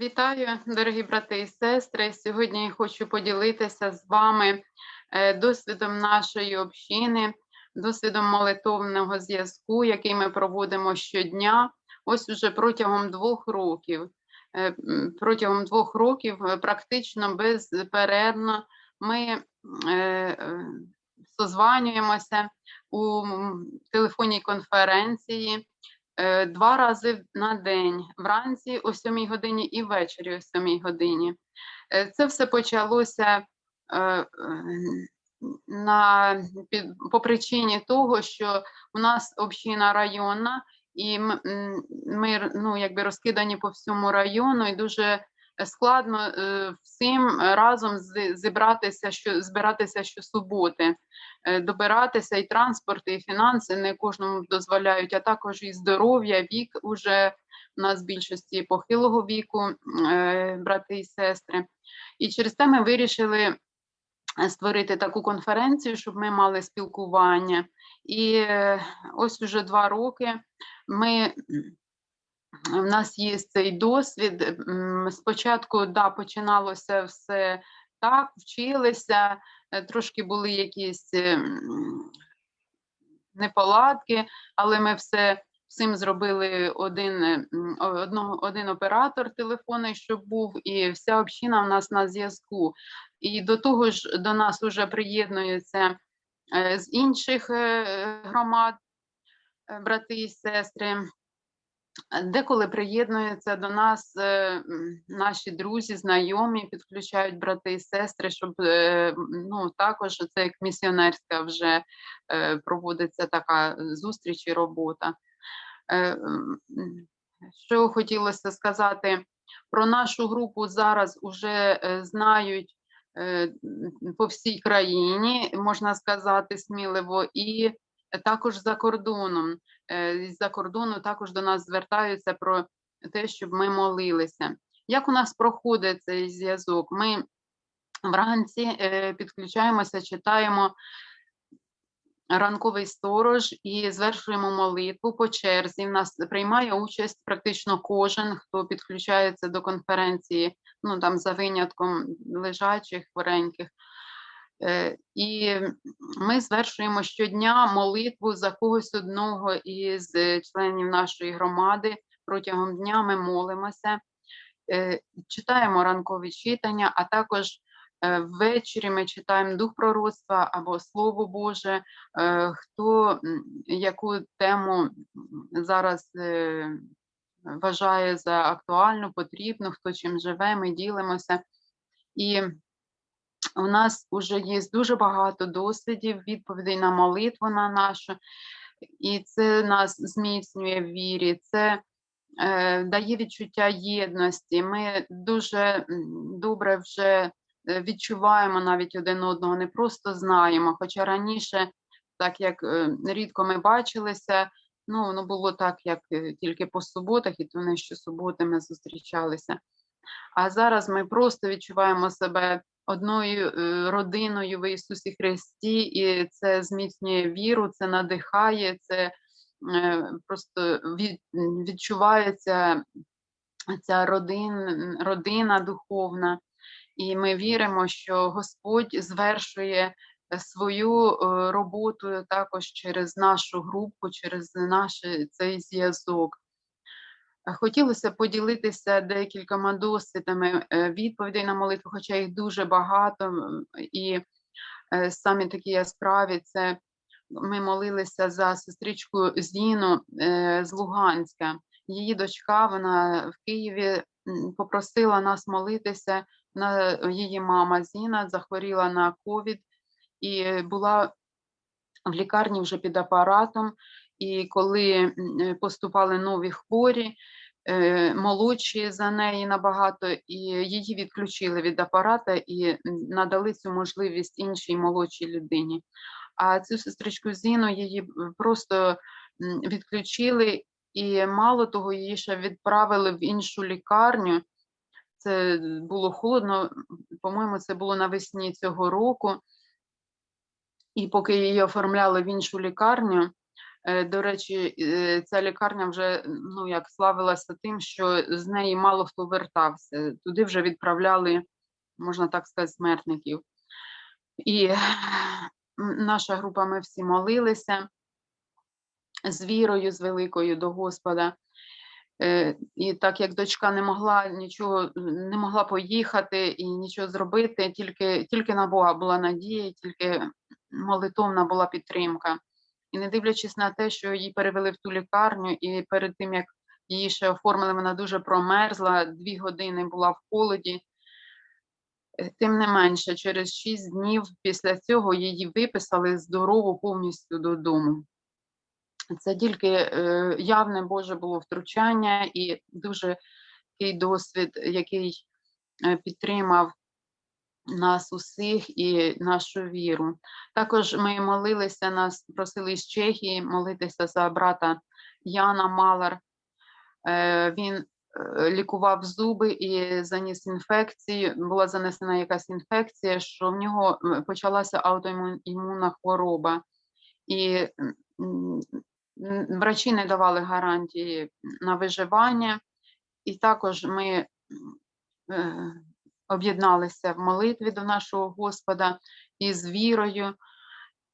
Вітаю, дорогі брати і сестри. Сьогодні хочу поділитися з вами е, досвідом нашої общини, досвідом молитовного зв'язку, який ми проводимо щодня. Ось уже протягом двох років. Е, Протягом двох років е, практично безперервно ми созванюємося у телефонній конференції два рази на день, вранці о 7 годині і ввечері о 7 годині. Е, Це все почалося е, е, на, під, по причині того, що у нас община районна, і ми ну, якби розкидані по всьому району, і дуже складно е, всім разом зібратися, що, збиратися щосуботи е, добиратися і транспорт, і фінанси не кожному дозволяють, а також і здоров'я, вік уже у нас більшості похилого віку, е, брати і сестри. І через те ми вирішили створити таку конференцію, щоб ми мали спілкування. І ось уже два роки ми. В нас є цей досвід. Спочатку да, починалося все так, вчилися, е, трошки були якісь неполадки, але ми все всім зробили один, е, одного, один оператор телефонний, щоб був, і вся община в нас на зв'язку. І до того ж до нас вже приєднуються е, з інших е, громад, е, брати і сестри. Деколи приєднуються до нас е, наші друзі, знайомі, підключають брати і сестри, щоб е, ну також це як місіонерська вже е, проводиться така зустріч і робота. Що хотілося сказати про нашу групу зараз уже знають по всій країні, можна сказати сміливо, і також за кордоном е, з-за кордону також до нас звертаються про те, щоб ми молилися. Як у нас проходить цей зв'язок? Ми вранці е, підключаємося, читаємо ранковий сторож і звершуємо молитву по черзі. В нас приймає участь практично кожен, хто підключається до конференції, ну там за винятком лежачих, хвореньких. Е, І ми звершуємо щодня молитву за когось одного із е, членів нашої громади. Протягом дня ми молимося, е, читаємо ранкові читання, а також ввечері ми читаємо дух пророцтва або Слово Боже, хто яку тему зараз вважає за актуальну, потрібну, хто чим живе, ми ділимося. І у нас вже є дуже багато досвідів, відповідей на молитву на нашу, і це нас зміцнює в вірі, це е, дає відчуття єдності. Ми дуже добре вже е, відчуваємо навіть один одного, не просто знаємо. Хоча раніше, так як е, рідко ми бачилися, ну воно було так, як е, тільки по суботах, і то не щосуботи ми зустрічалися. А зараз ми просто відчуваємо себе одною е, родиною в Ісусі Христі, і це зміцнює віру, це надихає, це е, просто від, відчувається ця родин, родина духовна. І ми віримо, що Господь звершує е, свою роботу також через нашу групу, через наш цей зв'язок. Хотілося поділитися декількома досвідами е, відповідей на молитву, хоча їх дуже багато, і е, самі такі яскраві це ми молилися за сестричку Зіну е, з Луганська. Її дочка, вона в Києві попросила нас молитися. На її мама Зіна захворіла на ковід і була в лікарні вже під апаратом. І коли е, поступали нові хворі, е, молодші за неї набагато, і її відключили від апарата і надали цю можливість іншій молодшій людині. А цю сестричку Зіну її просто відключили, і мало того, її ще відправили в іншу лікарню. Це було холодно, по-моєму, це було навесні цього року. І поки її оформляли в іншу лікарню, До речі, е, ця лікарня вже ну як славилася тим, що з неї мало хто вертався. Туди вже відправляли, можна так сказати, смертників. І наша група, ми всі молилися з вірою, з великою до Господа. Е, І так як дочка не могла нічого, не могла поїхати і нічого зробити, тільки, тільки на Бога була надія, тільки молитовна була підтримка. І не дивлячись на те, що її перевели в ту лікарню, і перед тим як її ще оформили, вона дуже промерзла, дві години була в холоді. Е, Тим не менше, через шість днів після цього її виписали здорову повністю додому. Це тільки е, явне Боже було втручання і дуже такий досвід, який е, підтримав нас усіх і нашу віру. Також ми молилися, нас просили з Чехії молитися за брата Яна Малар. Е, Він е, лікував зуби і заніс інфекцію. Була занесена якась інфекція, що в нього почалася аутоімунна хвороба. І врачі не давали гарантії на виживання. І також ми е, об'єдналися в молитві до нашого Господа із вірою.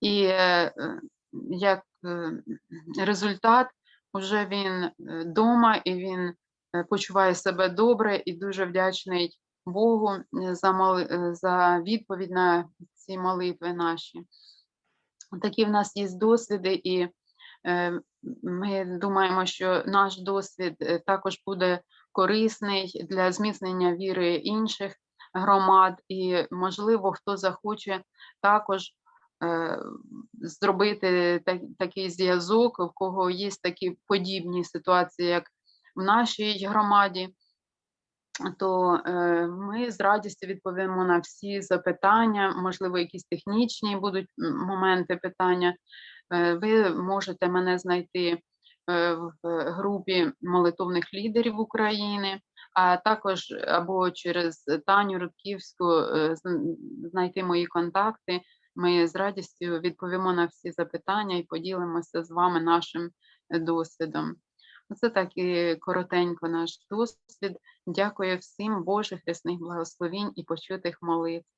І е, е, як е, результат, вже він вдома і він е, почуває себе добре і дуже вдячний Богу е, за, моли- е, за відповідь на ці молитви наші. Такі в нас є досвіди, і е, ми думаємо, що наш досвід е, також буде корисний для зміцнення віри інших громад, і, можливо, хто захоче також е, зробити такий зв'язок, в кого є такі подібні ситуації, як в нашій громаді, то е, ми з радістю відповімо на всі запитання, можливо, якісь технічні будуть моменти питання. Е, ви можете мене знайти в групі молитовних лідерів України, а також або через Таню Рудківську е, знайти мої контакти. Ми з радістю відповімо на всі запитання і поділимося з вами нашим е, досвідом. Це так і коротенько наш досвід. Дякую всім Божих рясних благословінь і почутих молитв.